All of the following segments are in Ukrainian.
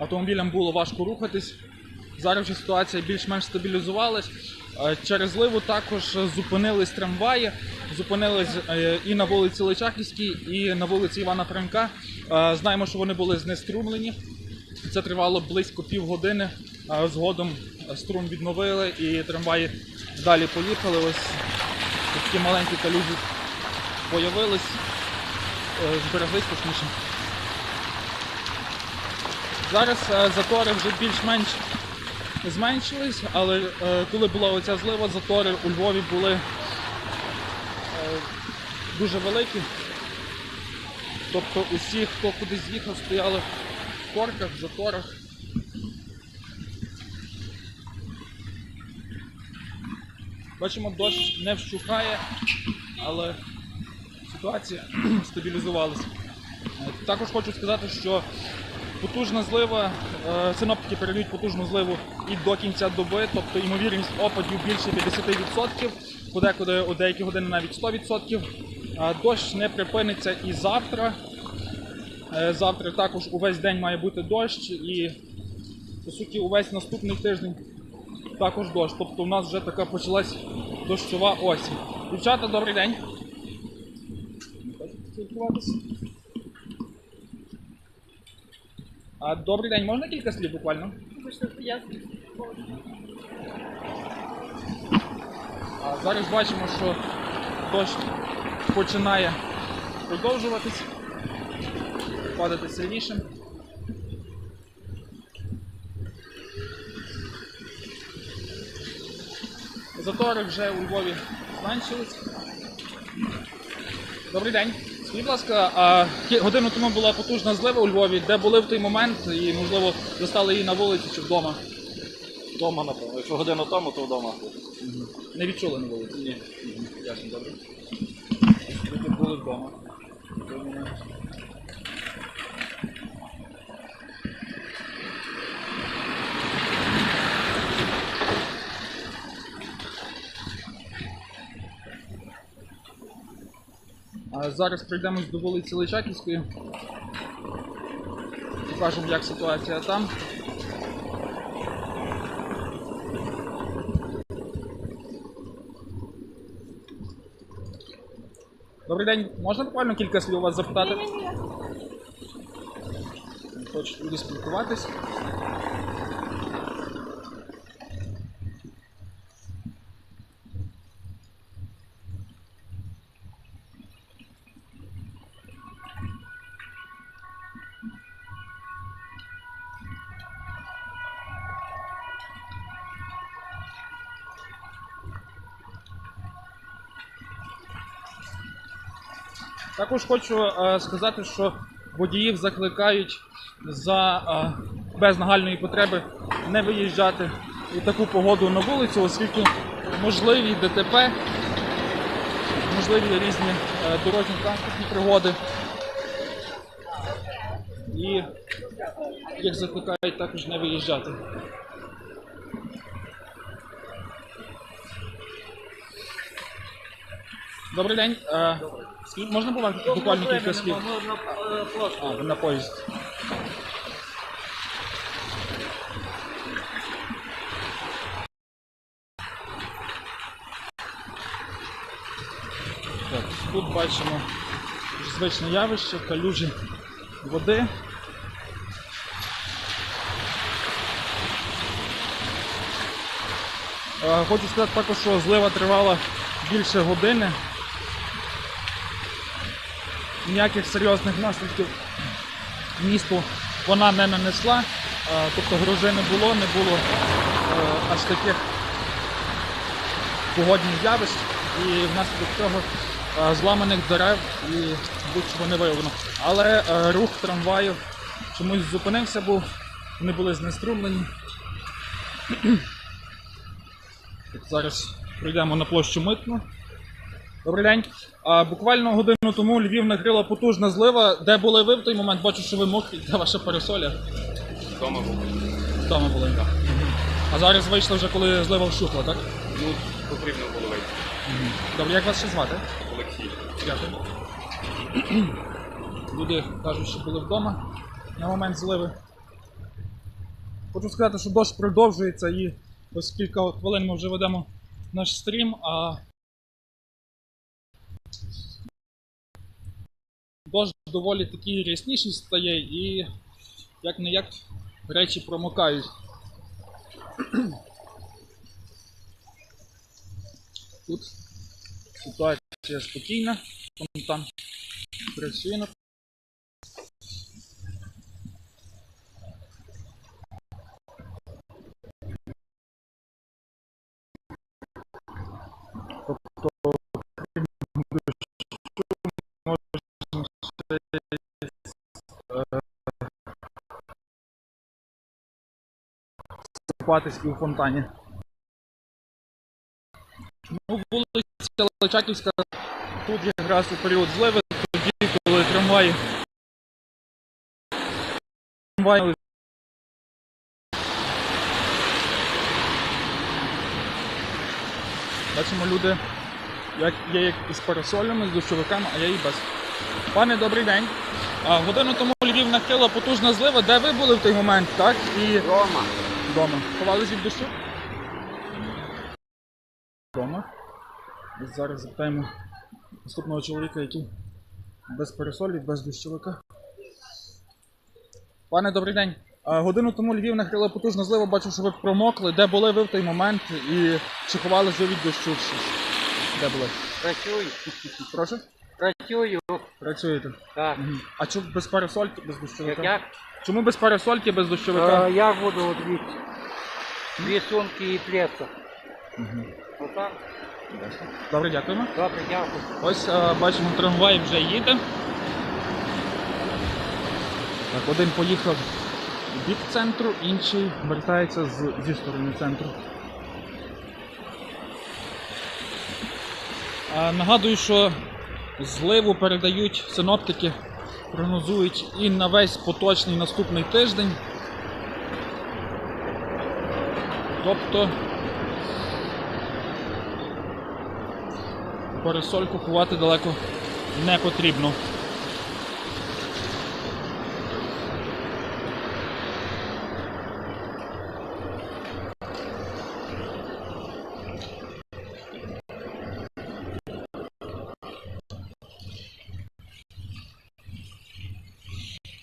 автомобілям було важко рухатись. Зараз вже ситуація більш-менш стабілізувалась. Е, Через зливу також зупинились трамваї, зупинились е, і на вулиці Личаківській, і на вулиці Івана Франка. Е, Знаємо, що вони були знеструмлені. Це тривало близько півгодини. Згодом струм відновили і трамваї далі поїхали. Ось такі маленькі калюжі появились, збереглись точніше. Зараз е, затори вже більш-менш зменшились, але е, коли була оця злива, затори у Львові були е, дуже великі. Тобто усі, хто кудись їхав, стояли в корках, в заторах. Бачимо, дощ не вщухає, але ситуація стабілізувалася. Також хочу сказати, що потужна злива, е, синоптики передають потужну зливу і до кінця доби, тобто ймовірність опадів більше 50%, подекуди у деякі години навіть 100%. Е, Дощ не припиниться і завтра. Е, Завтра також увесь день має бути дощ і по суті увесь наступний тиждень також дощ. Тобто у нас вже така почалась дощова осінь. Дівчата, добрий день. Не хочете спілкуватися? А, добрий день, можна кілька слів буквально? Я А, зараз бачимо, що дощ починає продовжуватись, падати сильніше. Затори вже у Львові зменшились. Добрий день. Скажіть, будь ласка, а годину тому була потужна злива у Львові, де були в той момент і, можливо, застали її на вулиці чи вдома. Вдома, напевно. Якщо годину тому, то вдома. Не відчули на вулиці? Ні. Ясно, добре. Ми тут були вдома. в той момент. А зараз прийдемо до вулиці Личаківської. Покажемо, як ситуація там. Добрий день, можна буквально кілька слів у вас запитати? Хочуть люди спілкуватись. Також хочу е, сказати, що водіїв закликають за е, без нагальної потреби не виїжджати у таку погоду на вулицю, оскільки можливі ДТП, можливі різні е, дорожні транспортні пригоди. І їх закликають також не виїжджати. Добрий день. Е, скажіть, можна буквально- буквально кілька слів? А, ви на поїзд. Так, тут бачимо звичне явище, калюжі води. Е, Хочу сказати також, що злива тривала більше години. Ніяких серйозних наслідків місту вона не нанесла, е, тобто грози не було, не було е, аж таких погодних явищ, і внаслідок цього е, зламаних дерев і будь-чого не виявлено. Але рух трамваїв чомусь зупинився, був, вони були знеструмлені. Зараз прийдемо на площу Митну. Добрий день. А, буквально годину тому Львів накрила потужна злива. Де були ви в той момент? Бачу, що ви мокрі, де ваша парасоля? Вдома був. Вдома були. Так. А зараз вийшли вже, коли злива вщухла, так? Ну, потрібно було вийти. Добре, як вас ще звати? Олексій. Дякую. Люди кажуть, що були вдома на момент зливи. Хочу сказати, що дощ продовжується і ось кілька хвилин ми вже ведемо наш стрім, а дощ доволі такий рясніший стає і як не як речі промокають. Тут ситуація спокійна, фонтан працює купатись і у фонтані. Ну, вулиця Личаківська тут якраз у період зливи, тоді, коли трамваї. Трамваї Бачимо люди, як є як із парасолями, з дощовиками, а є і без. Пане, добрий день. А, годину тому Львів накрила потужна злива. Де ви були в той момент, так? І Дома. Вдома. Ховались від дощу? Вдома. Зараз запитаємо наступного чоловіка, який без парасолі, без дощовика. Пане, добрий день. Годину тому Львів накрила потужна злива, бачу, що ви промокли. Де були ви в той момент і чи ховались ви від дощу? Де були? Працюю. Прошу? Працюю. Працюєте. Так. Мгм. А чому без парасольки, без дощовика? як? Чому без парасольки, без дощовика? Е, як буду от дві, дві сумки і плеса. Отак. Добре, дякуємо. Добре, дякую. Ось е, бачимо, трамвай вже їде. Так, один поїхав в бік центру, інший вертається з, зі сторони центру. А, нагадую, що зливу передають синоптики, прогнозують і на весь поточний наступний тиждень. Тобто парасольку ховати далеко не потрібно.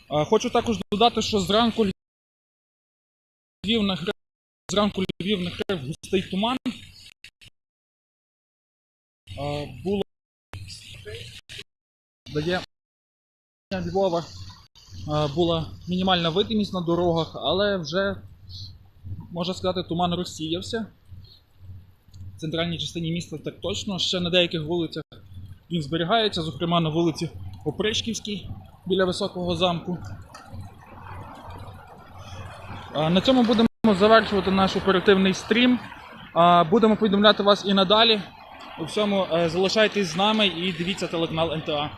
Хочу також додати, що зранку Львів накрив, зранку Львів накрив густий туман. Було дає Львова була мінімальна видимість на дорогах, але вже, можна сказати, туман розсіявся. В центральній частині міста так точно. Ще на деяких вулицях він зберігається, зокрема на вулиці Опришківській біля високого замку. На цьому будемо завершувати наш оперативний стрім. Будемо повідомляти вас і надалі. У всьому е, залишайтесь з нами і дивіться телеканал НТА.